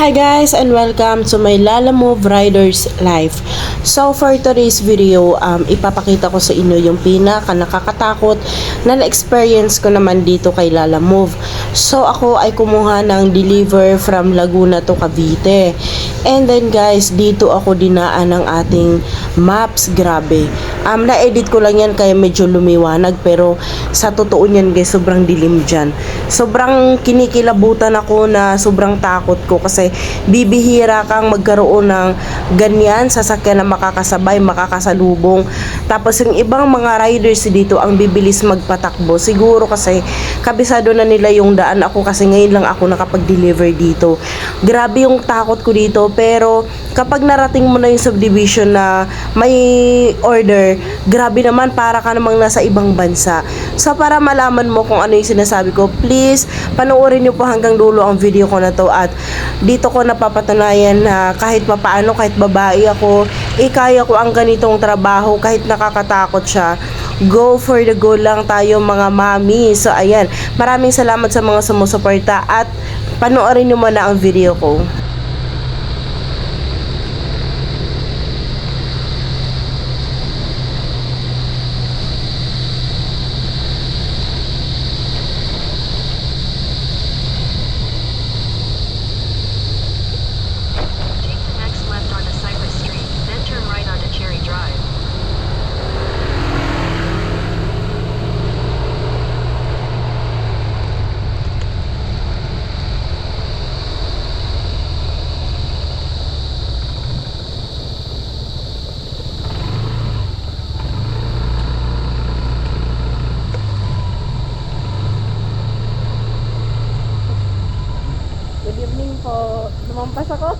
Hi guys and welcome to my Lala Move Riders Life. So for today's video, um, ipapakita ko sa inyo yung pinaka nakakatakot na na-experience ko naman dito kay Lala Move. So ako ay kumuha ng deliver from Laguna to Cavite. And then guys, dito ako dinaan ng ating maps. Grabe. Um, na-edit ko lang yan kaya medyo lumiwanag pero sa totoo niyan guys, sobrang dilim dyan. Sobrang kinikilabutan ako na sobrang takot ko kasi bibihira kang magkaroon ng ganyan sasakyan na makakasabay, makakasalubong. Tapos yung ibang mga riders dito ang bibilis magpatakbo. Siguro kasi kabisado na nila yung daan ako kasi ngayon lang ako nakapag-deliver dito. Grabe yung takot ko dito pero kapag narating mo na yung subdivision na may order, grabe naman para ka namang nasa ibang bansa. So para malaman mo kung ano yung sinasabi ko, please panoorin niyo po hanggang dulo ang video ko na to at dito ko napapatunayan na kahit papaano, kahit babae ako, eh kaya ko ang ganitong trabaho kahit nakakatakot siya. Go for the goal lang tayo mga mami. So ayan, maraming salamat sa mga sumusuporta at panoorin niyo muna ang video ko. Evening po. Lumampas ako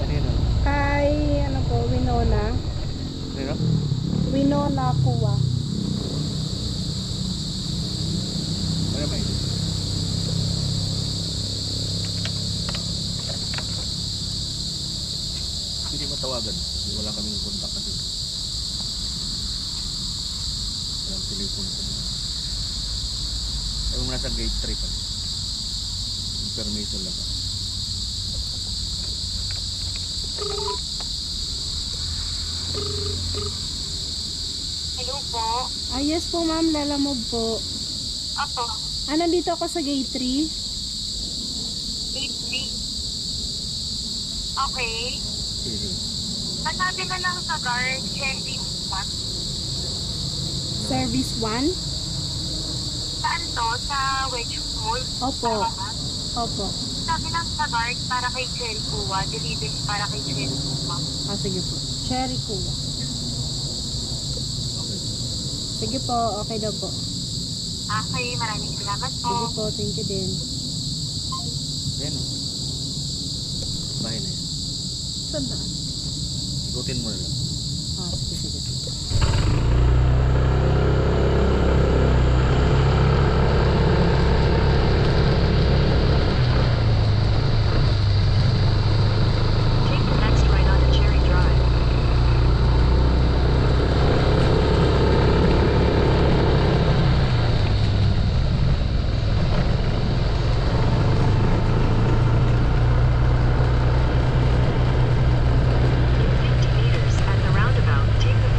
Kanino? kay ano po, Winona. Kanino? Winona Kuwa. Ano may? Hindi matawagan kasi wala kaming contact kasi. Walang telephone ko. Ayaw mo nasa gate 3 pa. Information lang. Hello po. Ah, yes po ma'am, lalamog po. Ako, Ah, nandito ako sa gate 3. gate 3. Okay. Sige. Nasabi na lang sa guard, Henry What? Service 1. Saan to? Sa Mall? Opo. Tama ba? Opo. Sabi lang sa guard para kay Cherry Kuwa. Delivery para kay Cherry Kuwa. Ah, sige po. Cherry Kuwa. Sige po, okay daw po. Okay, maraming salamat po. Sige po, thank you din. Ayan o. Bahay na yan. Saan ba? Ikutin mo na lang. Ah, sige, sige, sige. Take the next right onto Cherry Drive. In 50 meters, at the roundabout, take the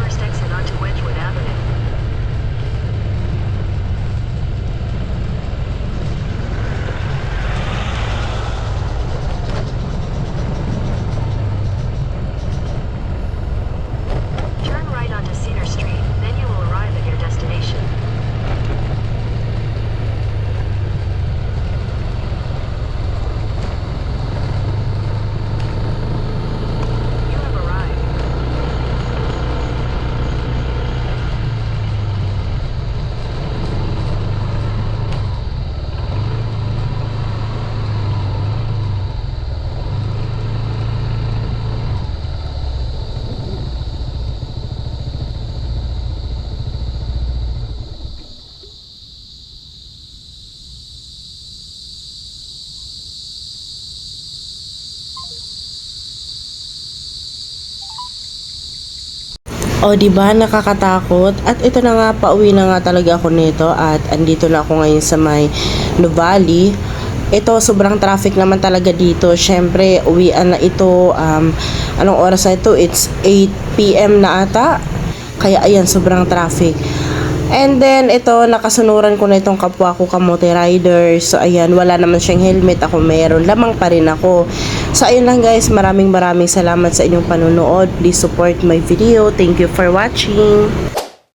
O, di ba nakakatakot? At ito na nga, pauwi na nga talaga ako nito at andito na ako ngayon sa may Nuvali. Ito, sobrang traffic naman talaga dito. Siyempre, uwian na ito. Um, anong oras na ito? It's 8 p.m. na ata. Kaya ayan, sobrang traffic. And then, ito, nakasunuran ko na itong kapwa ko kamote rider. So, ayan, wala naman siyang helmet. Ako meron. Lamang pa rin ako. So, ayun lang guys. Maraming maraming salamat sa inyong panunood. Please support my video. Thank you for watching.